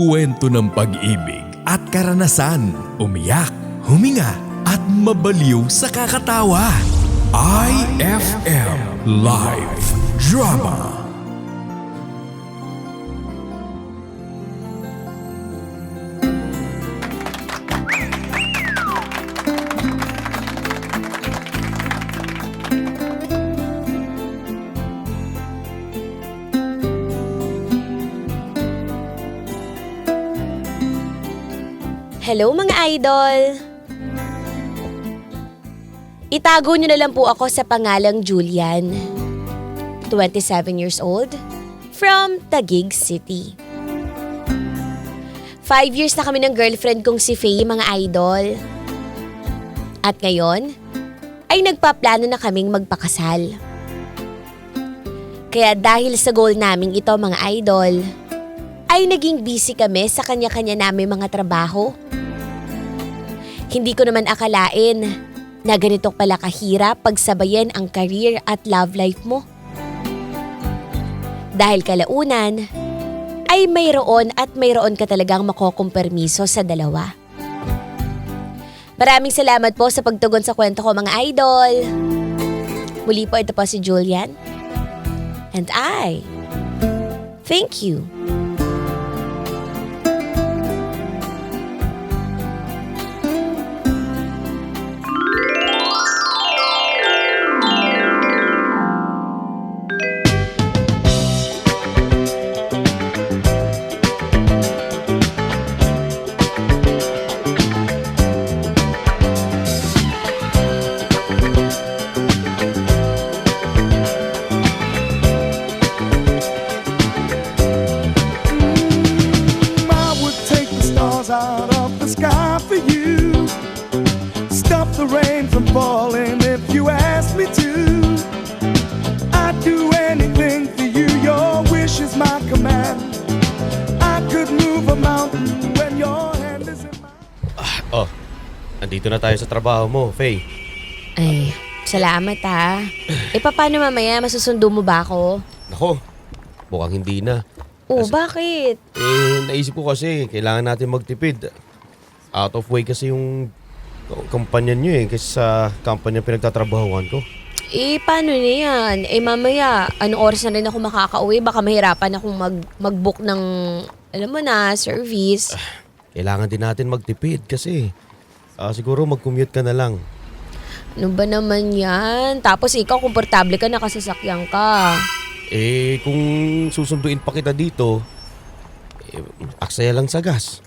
magkukwento ng pag-ibig at karanasan, umiyak, huminga at mabaliw sa kakatawa. IFM Live Drama Hello mga idol! Itago niyo na lang po ako sa pangalang Julian. 27 years old, from Taguig City. Five years na kami ng girlfriend kong si Faye mga idol. At ngayon, ay nagpaplano na kaming magpakasal. Kaya dahil sa goal naming ito mga idol, ay naging busy kami sa kanya-kanya namin mga trabaho. Hindi ko naman akalain na ganito pala kahirap pagsabayan ang career at love life mo. Dahil kalaunan, ay mayroon at mayroon ka talagang makokompermiso sa dalawa. Maraming salamat po sa pagtugon sa kwento ko mga idol. Muli po ito po si Julian. And I, thank you. Oh, andito na tayo sa trabaho mo, Faye. Ay, salamat ha. E paano mamaya? Masusundo mo ba ako? Nako, mukhang hindi na. Oh, Kasi- bakit? Eh, naisip ko kasi, kailangan natin magtipid. Out of way kasi yung kumpanya nyo eh, kasi sa kumpanya pinagtatrabahuan ko. Eh, paano na yan? Eh, mamaya, anong oras na rin ako makakauwi? Baka mahirapan akong mag, mag-book ng, alam mo na, service. Kailangan din natin magtipid kasi ah, siguro mag-commute ka na lang. Ano ba naman yan? Tapos ikaw, komportable ka, nakasasakyan ka. Eh, kung susunduin pa kita dito, eh, aksaya lang sa gas.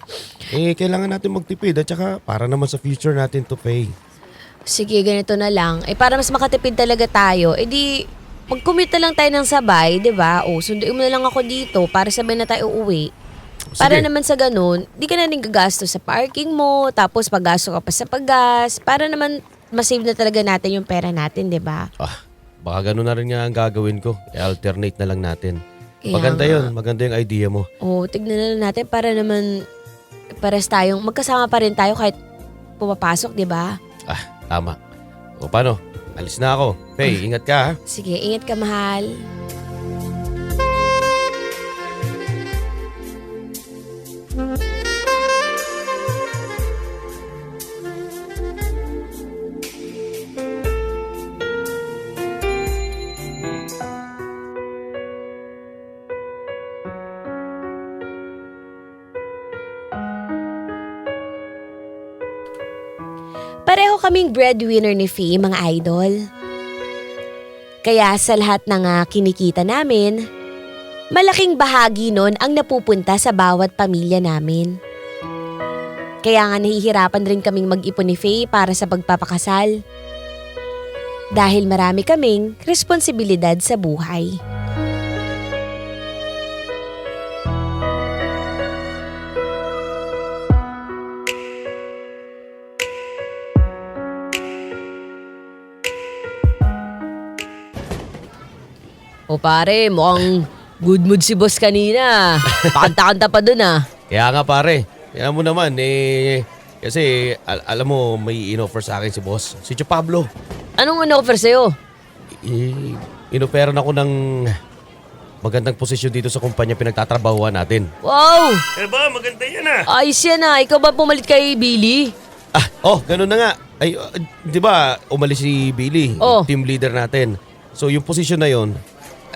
Eh, kailangan natin magtipid at saka para naman sa future natin to pay. Sige, ganito na lang. Eh, para mas makatipid talaga tayo, eh di, mag-commute na lang tayo ng sabay, di ba? O, sunduin mo na lang ako dito para sabay na tayo uuwi. Para Sige. naman sa ganun, di ka na rin gagasto sa parking mo, tapos paggasto ka pa sa paggas, para naman masave na talaga natin yung pera natin, di ba? Ah, baka gano'n na rin nga ang gagawin ko. I-alternate na lang natin. Kaya maganda nga. yun. Maganda yung idea mo. O, tignan na lang natin para naman, pares tayong, magkasama pa rin tayo kahit pumapasok, di ba? Ah, tama. O paano? Alis na ako. Faye, ingat ka ha. Sige, ingat ka, mahal. Pareho kaming breadwinner ni Faye, mga idol. Kaya sa lahat ng kinikita namin, malaking bahagi nun ang napupunta sa bawat pamilya namin. Kaya nga nahihirapan rin kaming mag-ipon ni Faye para sa pagpapakasal. Dahil marami kaming responsibilidad sa buhay. O pare, mukhang good mood si boss kanina. Pakanta-kanta pa dun ah. Kaya nga pare. Kaya mo naman eh. Kasi al- alam mo may in-offer sa akin si boss. Si Tio Pablo. Anong in-offer sa'yo? Eh, inoperan ako ng magandang posisyon dito sa kumpanya pinagtatrabahuan natin. Wow! Eh ba, maganda yan ah. Ayos yan ah. Ikaw ba pumalit kay Billy? Ah, oh, ganun na nga. Ay, uh, di ba, umalis si Billy, Oh. team leader natin. So yung posisyon na yon,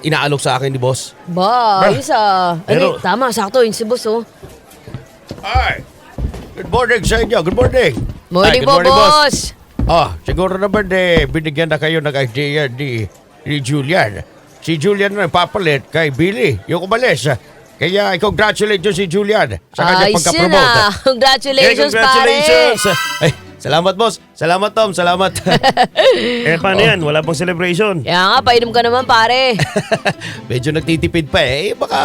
inaalok sa akin ni boss. Ba, ayos ah. Pero- Ano, tama, sakto yun si boss oh. Hi! Good morning sa inyo. Good morning. Morning Ay, po, boss. Ah, siguro naman eh, binigyan na kayo ng idea ni, ni Julian. Si Julian na papalit kay Billy, yung umalis. Kaya congratulations si Julian sa kanyang pagka-promote. ah. Congratulations, Eh, congratulations. Ay, salamat boss. Salamat Tom, salamat. Eh, paano yan? Wala pang celebration. Kaya nga, painom ka naman pare. Medyo nagtitipid pa eh. Baka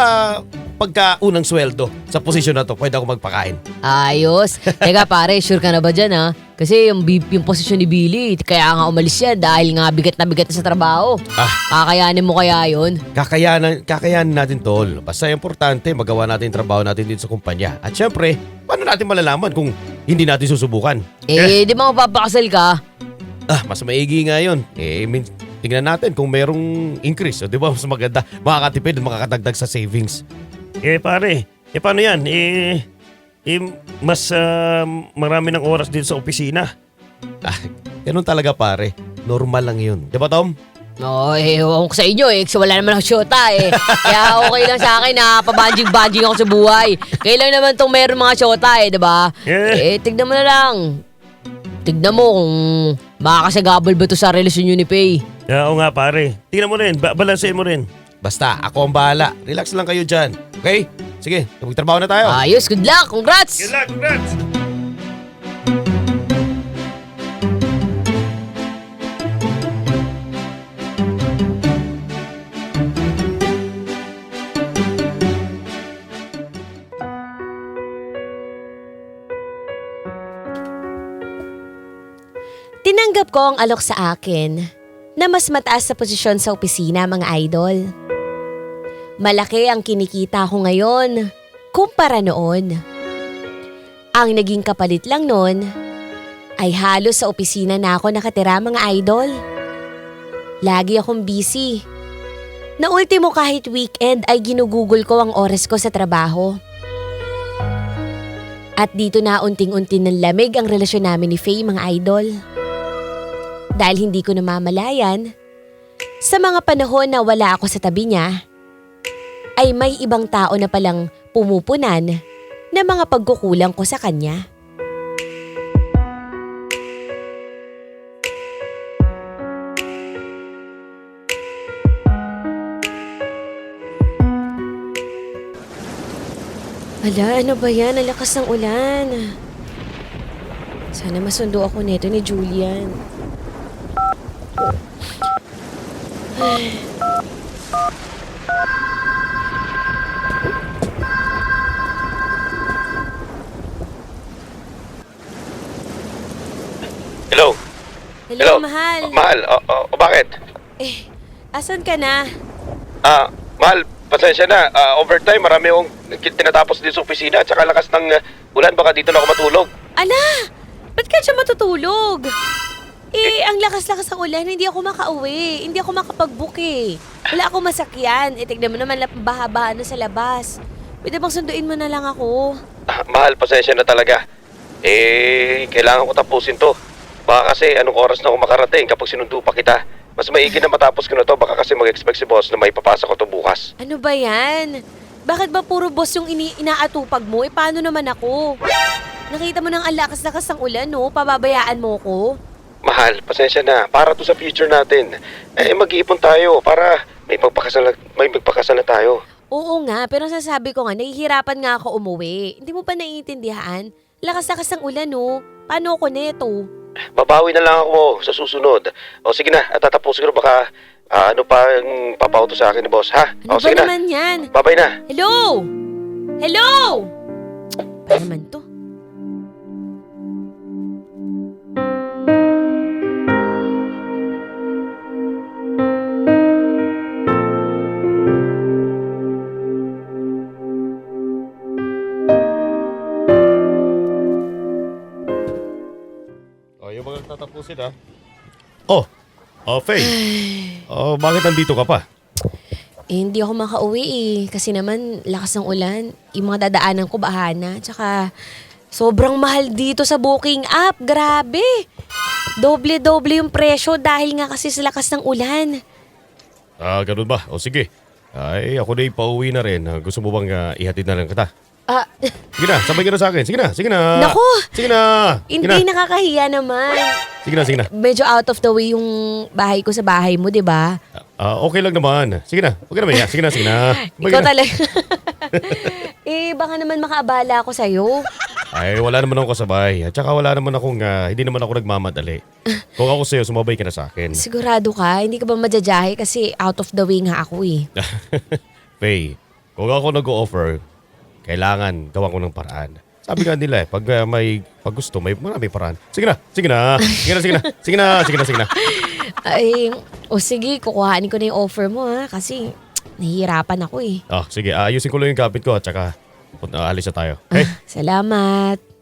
pagka unang sweldo sa posisyon na to, pwede ako magpakain. Ayos. Teka pare, sure ka na ba dyan ha? Kasi yung, bi- yung posisyon ni Billy, kaya nga umalis yan dahil nga bigat na bigat na sa trabaho. Ah, Kakayanin mo kaya yun? kakayanan, kakayanan natin tol. Basta importante, magawa natin yung trabaho natin dito sa kumpanya. At syempre, paano natin malalaman kung hindi natin susubukan? Eh, di ba mapapakasal ka? Ah, mas maigi nga yun. Eh, min, tingnan natin kung merong increase. O, di ba? Mas maganda. Makakatipid at makakadagdag sa savings. Eh, pare. Eh, paano yan? Eh, eh mas ah, marami ng oras dito sa opisina. Ah, ganun talaga pare. Normal lang yun. Di ba, Tom? No, eh, ewan ko sa inyo eh. Kasi wala naman ako syota eh. Kaya okay lang sa akin na pabanjing-banjing ako sa buhay. Kailan naman tong meron mga syota eh, di ba? Eh. Tignan mo na lang. Tignan mo kung makakasagabal ba to sa relasyon nyo ni Pay. Ah, Oo nga, pare. Tingnan mo rin. Ba- mo rin. Basta, ako ang bahala. Relax lang kayo dyan. Okay? Sige, magtrabaho na tayo. Ayos, good luck, congrats! Good luck, congrats! Ko ang alok sa akin na mas mataas sa posisyon sa opisina mga idol. Malaki ang kinikita ko ngayon kumpara noon. Ang naging kapalit lang noon ay halos sa opisina na ako nakatira mga idol. Lagi akong busy. Na ultimo kahit weekend ay ginugugol ko ang oras ko sa trabaho. At dito na unting-unti ng lamig ang relasyon namin ni Faye mga idol dahil hindi ko namamalayan, sa mga panahon na wala ako sa tabi niya, ay may ibang tao na palang pumupunan na mga pagkukulang ko sa kanya. Ala, ano ba yan? Ang lakas ng ulan. Sana masundo ako neto ni Julian. Hello? Hello, mahal. Mahal, o, o- o bakit? Eh, asan ka na? Ah, mahal, pasensya na. Ah, overtime, marami akong tinatapos dito sa opisina at saka lakas ng uh, ulan, baka dito na ako matulog. Ala! Ba't ka siya matutulog? Eh, ang lakas-lakas ng ulan, hindi ako makauwi. Hindi ako makapag-book eh. Wala akong masakyan. Eh, tignan mo naman, baha-baha na sa labas. Pwede bang sunduin mo na lang ako? Ah, mahal, pasensya na talaga. Eh, kailangan ko tapusin to. Baka kasi anong oras na ako makarating kapag sinundo pa kita. Mas maigi na matapos ko na to, baka kasi mag-expect si boss na may papasa ko to bukas. Ano ba yan? Bakit ba puro boss yung ini inaatupag mo? Eh, paano naman ako? Nakita mo nang ang lakas-lakas ng ulan, no? Pababayaan mo ko? Mahal, pasensya na. Para to sa future natin. Eh, mag-iipon tayo para may magpakasal na, may magpakasal na tayo. Oo nga, pero sasabi ko nga, nahihirapan nga ako umuwi. Hindi mo pa naiintindihan? Lakas-lakas ng ulan, no? Paano ako neto? Babawi na lang ako sa susunod. O sige na, at tatapusin ko baka ah, ano pa ang papauto sa akin ni boss, ha? Ano o ba sige na. naman yan? Babay na. Hello? Hello? Pa naman to? Ha? Oh, oh, Faye. oh, bakit nandito ka pa? Eh, hindi ako makauwi eh. Kasi naman, lakas ng ulan. Yung mga dadaanan ko, bahana. Tsaka, sobrang mahal dito sa booking app. Grabe. Doble-doble yung presyo dahil nga kasi sa lakas ng ulan. Ah, ganun ba? O sige. Ay, ako na pauwi na rin. Gusto mo bang ah, ihatid na lang kita? Ah, Sige na, sabay ka na sa akin. Sige na, sige na. Naku! Sige na. Sige na. hindi nakakahiya naman. Sige na, sige na. Medyo out of the way yung bahay ko sa bahay mo, di ba? Ah, okay lang naman. Sige na. Okay naman yan. Sige na, sige na. Sabay Ikaw ka na. talaga. eh, baka naman makaabala ako sa'yo. Ay, wala naman akong kasabay. At saka wala naman akong, ah, hindi naman ako nagmamadali. Kung ako sa'yo, sumabay ka na sa akin. Sigurado ka, hindi ka ba madyajahe kasi out of the way nga ako eh. Faye, kung ako nag-o-offer, kailangan gawan ko ng paraan. Sabi nga nila eh, pag ah, may pag gusto, may marami paraan. Sige na, sige na, sige na, sige na, sige na, sige na, sige na. Ay, o sige, kukuhanin ko na yung offer mo ha, kasi nahihirapan ako eh. Oh, sige, ayusin ko lang yung gamit ko at saka punta, alis na tayo. Okay? Salamat.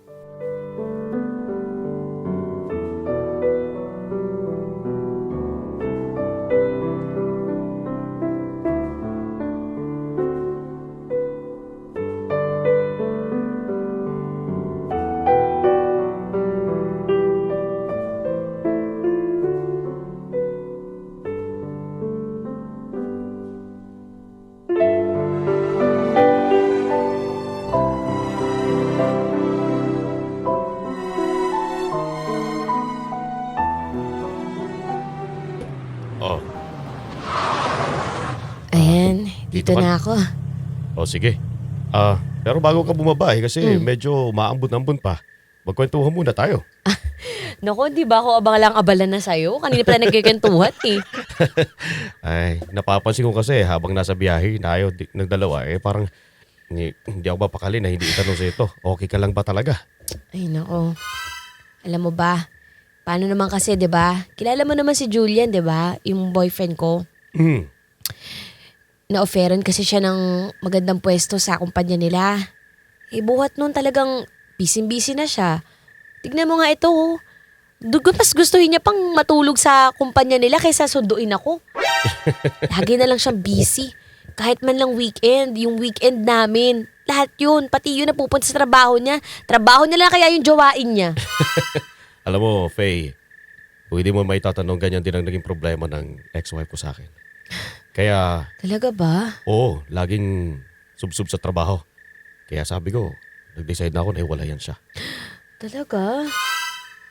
Dito na ako. oh sige. Ah, pero bago ka bumaba eh, kasi Hmm. medyo maambon-ambon pa. Magkwentuhan muna tayo. Naku, di ba ako abang lang abala na sa'yo? Kanina pala nagkikentuhat eh. Ay, napapansin ko kasi habang nasa biyahe, tayo di, ng dalawa, eh parang hindi, hindi ako mapakali na hindi itanong sa ito. Okay ka lang ba talaga? Ay nako. Alam mo ba, paano naman kasi 'di ba? Kilala mo naman si Julian 'di ba? Yung boyfriend ko. Hmm. Na-offeran kasi siya ng magandang pwesto sa kumpanya nila. Eh buhat nun talagang busy-busy na siya. Tignan mo nga ito oh. Dugo mas gustuhin niya pang matulog sa kumpanya nila kaysa sunduin ako. Lagi na lang siyang busy. Kahit man lang weekend, yung weekend namin. Lahat yun, pati yun na pupunta sa trabaho niya. Trabaho niya lang kaya yung jowain niya. Alam mo, Faye, pwede mo may tatanong ganyan din ang naging problema ng ex-wife ko sa akin. Kaya, Talaga ba? oo, laging subsub sa trabaho. Kaya sabi ko, nag-decide na ako na iwalayan siya. Talaga?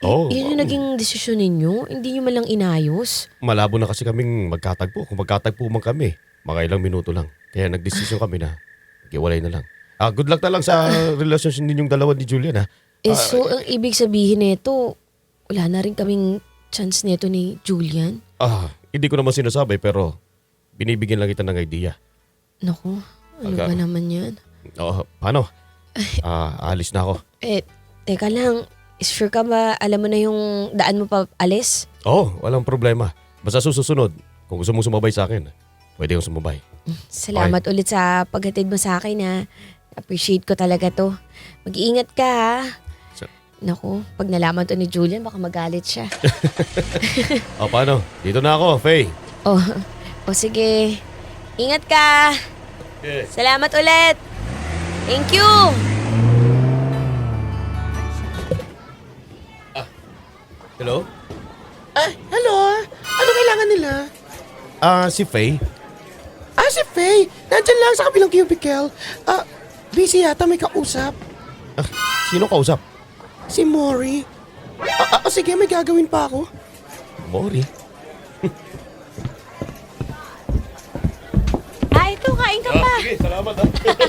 Oo. Yun yung naging desisyon ninyo? Hindi nyo malang inayos? Malabo na kasi kaming magkatagpo. Kung magkatagpo man kami, mga ilang minuto lang. Kaya nagdesisyon kami na iwalay na lang. Ah, good luck na lang sa relationship ninyong dalawa ni Julian ha. Eh so, ang ibig sabihin nito, wala na rin kaming chance nito ni Julian? Ah, hindi ko naman sinasabi pero binibigyan lang kita ng idea. Naku, ano Aga. ba naman yan? Oo, paano? Ah, alis na ako. Eh, teka lang, is sure ka ba alam mo na yung daan mo pa alis? Oo, walang problema. Basta susunod, kung gusto mong sumabay sa akin, pwede kang sumabay. Salamat ulit sa paghatid mo sa akin ha. Appreciate ko talaga to. Mag-iingat ka ha. Sa- Naku, pag nalaman to ni Julian, baka magalit siya. O, paano? Dito na ako, Faye. Oh, oh sige. Ingat ka. Salamat ulit. Thank you. Hello? Ah, hello? Ano kailangan nila? Ah, si Faye. Ah, si Faye. Nandyan lang sa kabilang cubicle. Ah, busy yata may kausap. Ah, sino kausap? Si Mori. Ah, ah, sige, may gagawin pa ako. Mori. Ah, kain ka pa. sige, salamat ha.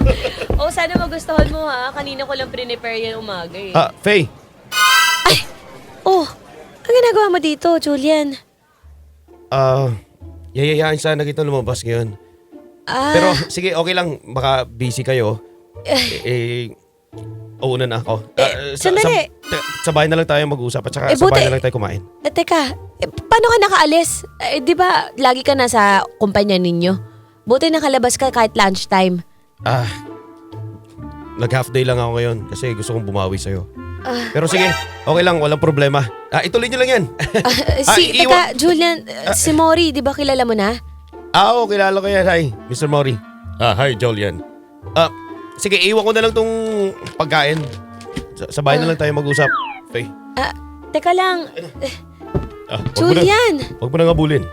Oh, sana magustuhan mo ha. Kanina ko lang prepare yan umaga eh. Ah, Faye. Oh, ang ginagawa mo dito, Julian? Ah, yayayain sana kita lumabas ngayon. Ah, Pero sige, okay lang. Baka busy kayo. Eh, eh uuna na ako. Ah, sa, sandali. Sa, sa bahay na lang tayo mag-usap at saka Eh, sa bahay na lang tayo kumain. eh, teka, eh, paano ka nakaalis? Eh, di ba lagi ka nasa kumpanya ninyo? Buti nakalabas ka kahit lunchtime. Ah, nag-half day lang ako ngayon kasi gusto kong bumawi sa'yo. Ah. Pero sige, okay lang, walang problema. Ah, ituloy niyo lang yan. Ah, Ah, si, iwa- teka, Julian, eh, si Mori, di ba kilala mo na? Ah, oo, kilala ko yan. Hi, Mr. Mori. Ah, hi, Jolian. Ah, sige, iwan ko na lang tong pagkain. Sa, sa bahay na lang tayo mag-usap. Faye. Ah, teka lang. Ah, wag mo na, Julian! wag mo na ngabulin.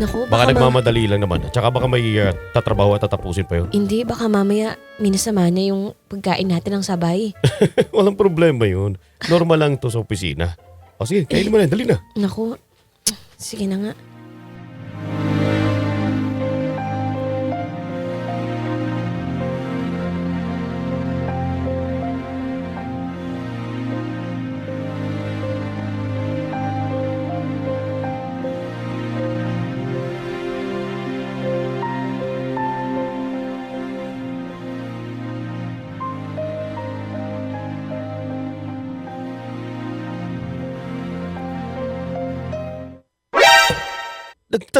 Naku, Baka baka, ma- nagmamadali lang naman. At saka baka may ah, tatrabaho at tatapusin pa yun. Hindi, baka mamaya minasama niya yung pagkain natin ng sabay. Walang problema yun. Normal lang to sa opisina. O sige, kainin mo na. Dali na. Naku, sige na nga.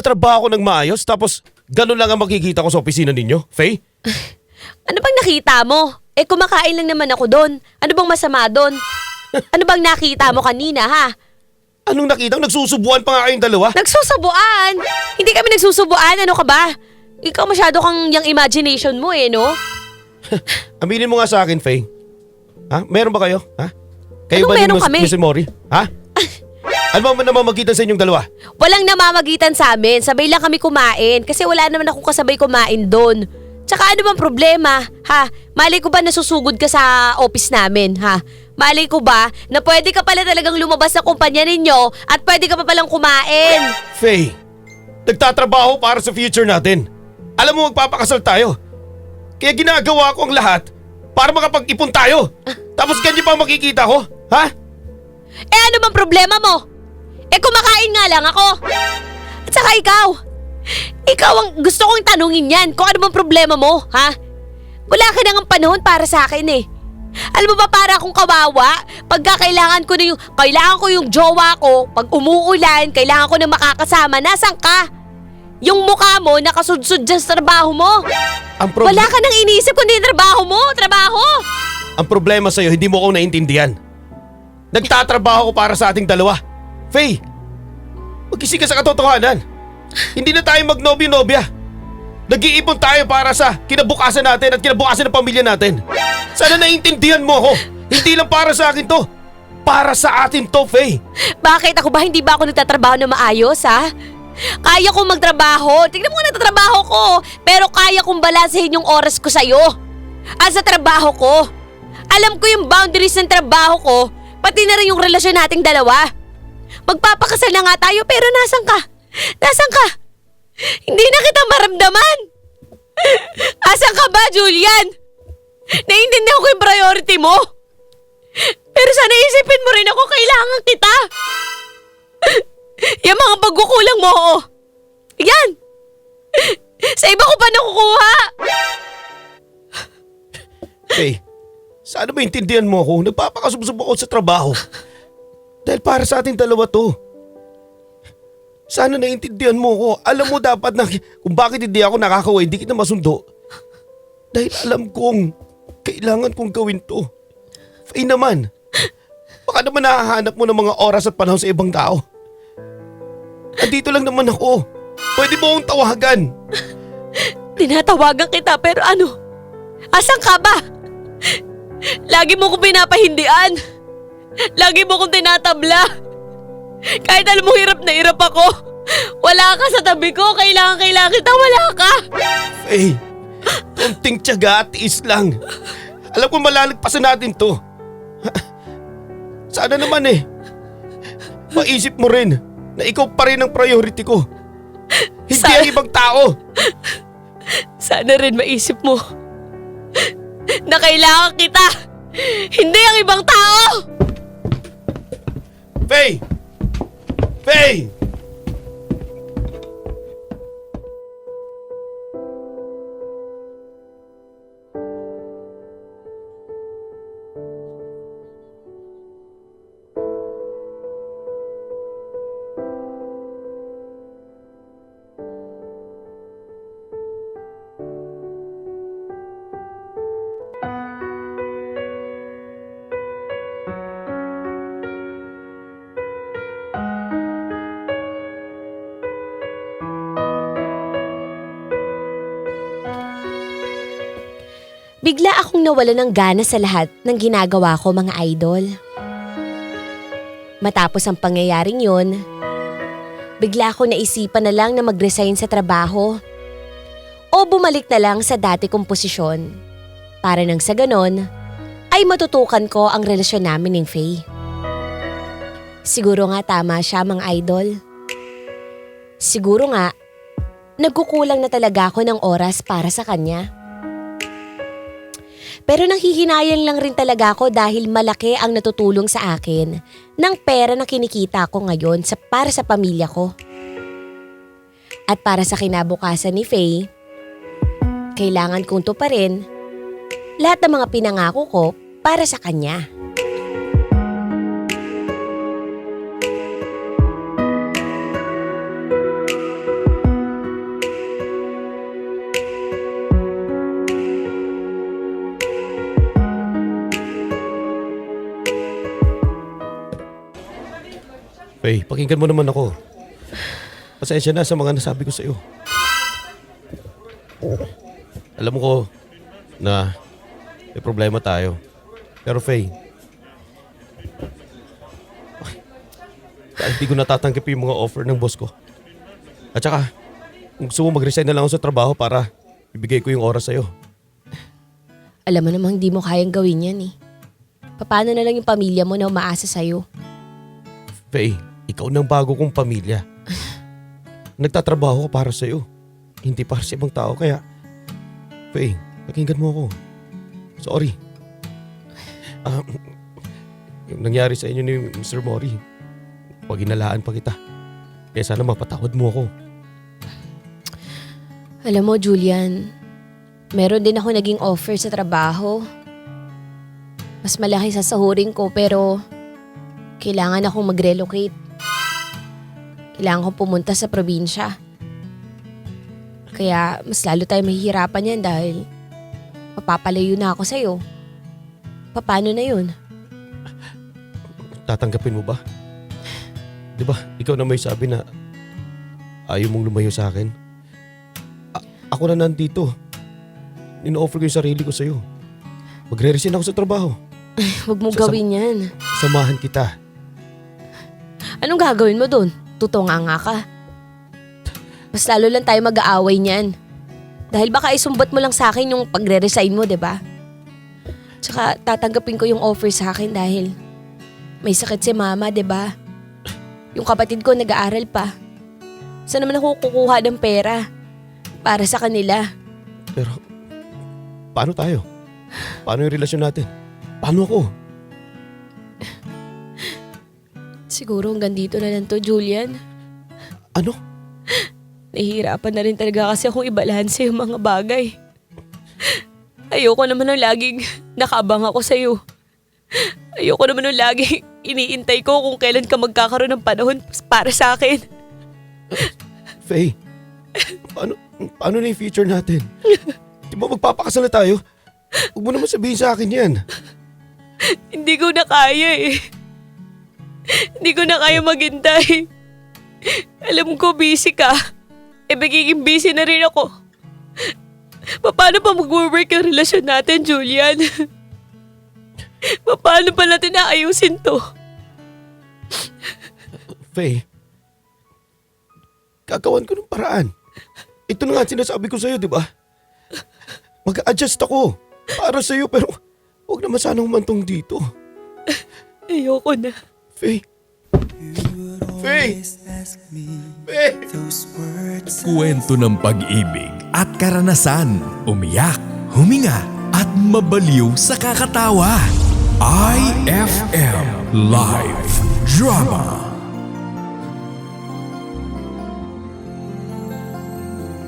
Nagtatrabaho ako ng maayos tapos ganun lang ang makikita ko sa opisina ninyo, Faye? Ano bang nakita mo? Eh kumakain lang naman ako doon. Ano bang masama doon? Ano bang nakita mo kanina ha? Anong nakita? Nagsusubuan pa nga kayong dalawa? Nagsusubuan! Hindi kami nagsusubuan, ano ka ba? Ikaw masyado kang yung imagination mo eh, no? Aminin mo nga sa akin, Faye. Ha? Meron ba kayo? Ha? Kayo Anong ba ni meron Mas- kami? Mrs. Mori? Ha? Ano ba naman magitan sa inyong dalawa? Walang namamagitan sa amin. Sabay lang kami kumain. Kasi wala naman akong kasabay kumain doon. Tsaka ano bang problema? Ha? Malay ko ba nasusugod ka sa office namin? Ha? Malay ko ba na pwede ka pala talagang lumabas sa kumpanya ninyo at pwede ka pa palang kumain? Faye, nagtatrabaho para sa future natin. Alam mo, magpapakasal tayo. Kaya ginagawa ko ang lahat para makapag-ipon tayo. Tapos ganyan pa makikita ko? Ha? Eh ano bang problema mo? Eh kumakain nga lang ako. At saka ikaw. Ikaw ang gusto kong tanungin yan kung ano bang problema mo, ha? Wala ka nang panahon para sa akin eh. Alam mo ba para akong kawawa? Pagka kailangan ko na yung, kailangan ko yung jowa ko, pag umuulan, kailangan ko na makakasama, nasan ka? Yung mukha mo, nakasudsud dyan sa trabaho mo. Ang, proble- Wala ka nang inisip kundi trabaho mo, trabaho. ang problema sa'yo, hindi mo ako naintindihan. Nagtatrabaho ko para sa ating dalawa. Faye, magising ka sa katotohanan. Hindi na tayo magnobyo-nobya. Nag-iipon tayo para sa kinabukasan natin at kinabukasan ng pamilya natin. Sana naiintindihan mo ako. Hindi lang para sa akin to. Para sa atin to, Faye. Bakit ako ba hindi ba ako nagtatrabaho na maayos ha? Kaya kong magtrabaho. Tingnan mo nga nagtatrabaho ko. Pero kaya kong balansehin yung oras ko sa'yo. At sa trabaho ko. Alam ko yung boundaries ng trabaho ko. Pati na rin yung relasyon nating dalawa. Magpapakasal na nga tayo pero nasan ka? Nasan ka? Hindi na kita maramdaman. Asan ka ba, Julian? Naiintindihan ko yung priority mo. Pero sana isipin mo rin ako, kailangan kita. Yung mga pagkukulang mo, oh. Yan. Sa iba ko pa nakukuha. Faye, sana ba intindihan mo ako? Nagpapakasubsob ako sa trabaho. Dahil para sa ating dalawa to. Sana naiintindihan mo ako. Alam mo dapat na kung bakit hindi ako nakakaway, hindi kita masundo. Dahil alam kong kailangan kong gawin to. Faye naman, baka naman nahahanap mo ng mga oras at panahon sa ibang tao. Andito lang naman ako. Pwede mo akong tawagan. Tinatawagan kita pero ano? Asan ka ba? Lagi mo kong pinapahindian. Lagi mo kong tinatabla. Kahit alam mo hirap na hirap ako. Wala ka sa tabi ko. Kailangan, kailangan kita. Wala ka. Eh, konting tiyaga at tiis lang. Alam ko malalagpasan natin to. Sana naman eh. Maisip mo rin na ikaw pa rin ang priority ko. Hindi Sa- ang ibang tao. Sana rin maisip mo na kailangan kita. Hindi ang ibang tao. Faye! Faye! Bigla akong nawala ng gana sa lahat ng ginagawa ko mga idol. Matapos ang pangyayaring yun, bigla ako naisipan na lang na mag-resign sa trabaho o bumalik na lang sa dati kong posisyon para nang sa ganon ay matutukan ko ang relasyon namin ng Faye. Siguro nga tama siya mga idol. Siguro nga, nagkukulang na talaga ako ng oras para sa kanya. Pero nanghihinayang lang rin talaga ako dahil malaki ang natutulong sa akin ng pera na kinikita ko ngayon sa, para sa pamilya ko. At para sa kinabukasan ni Faye, kailangan kong to pa rin lahat ng mga pinangako ko para sa kanya. Pakinggan mo naman ako. Pasensya na sa mga nasabi ko sa'yo. Alam ko na may problema tayo. Pero Faye, kahit hindi ko natatanggap yung mga offer ng boss ko. At saka, kung gusto mo mag-resign na lang ako sa trabaho para ibigay ko yung oras sa'yo. Alam mo namang hindi mo kayang gawin yan eh. Paano na lang yung pamilya mo na umaasa sa'yo? Faye, ikaw nang bago kong pamilya. Nagtatrabaho ko para sa'yo. Hindi para sa ibang tao. Kaya, Faye, pakinggan mo ako. Sorry. Ah, yung nangyari sa inyo ni Mr. Mori, pag inalaan pa kita. Kaya sana mapatawad mo ako. Alam mo, Julian, meron din ako naging offer sa trabaho. Mas malaki sa sahurin ko pero kailangan akong mag-relocate. Kailangan kong pumunta sa probinsya. Kaya mas lalo tayo mahihirapan yan dahil mapapalayo na ako sa'yo. Paano na yun? Tatanggapin mo ba? Di ba, ikaw na may sabi na ayaw mong lumayo sa akin. A- ako na nandito. Ino-offer ko yung sarili ko sa'yo. Magre-resign ako sa trabaho. Huwag mo Sasam- gawin yan. Samahan kita. Anong gagawin mo dun? Tutunga nga ka. Mas lalo lang tayo mag-aaway niyan. Dahil baka isumbot mo lang sa akin yung pagre-resign mo, 'di ba? Tsaka tatanggapin ko yung offer sa akin dahil may sakit si mama, 'di ba? Yung kapatid ko nag-aaral pa. Saan naman ako kukuha ng pera para sa kanila? Pero, paano tayo? Paano yung relasyon natin? Paano ako? Siguro hanggang dito na lang to, Julian. Ano? Nahihirapan na rin talaga kasi akong ibalanse yung mga bagay. Ayoko naman ng laging nakabang ako sa'yo. Ayoko naman ng laging iniintay ko kung kailan ka magkakaroon ng panahon para sa akin. Faye, paano, paano na yung future natin? Di ba magpapakasal na tayo? Huwag mo naman sabihin sa akin yan. Hindi ko na kaya eh. Hindi ko na kaya maghintay. Alam ko busy ka. E magiging busy na rin ako. Paano pa mag-work yung relasyon natin, Julian? Paano pa natin naayusin to? Faye, gagawan ko ng paraan. Ito na nga ang sinasabi ko sa'yo, di ba? Mag-adjust ako para sa'yo pero huwag naman sanang humantong dito. Ayoko na. Faye. Faye! Faye! Kwento ng pag-ibig at karanasan, umiyak, huminga, at mabaliw sa kakatawa. IFM Live Drama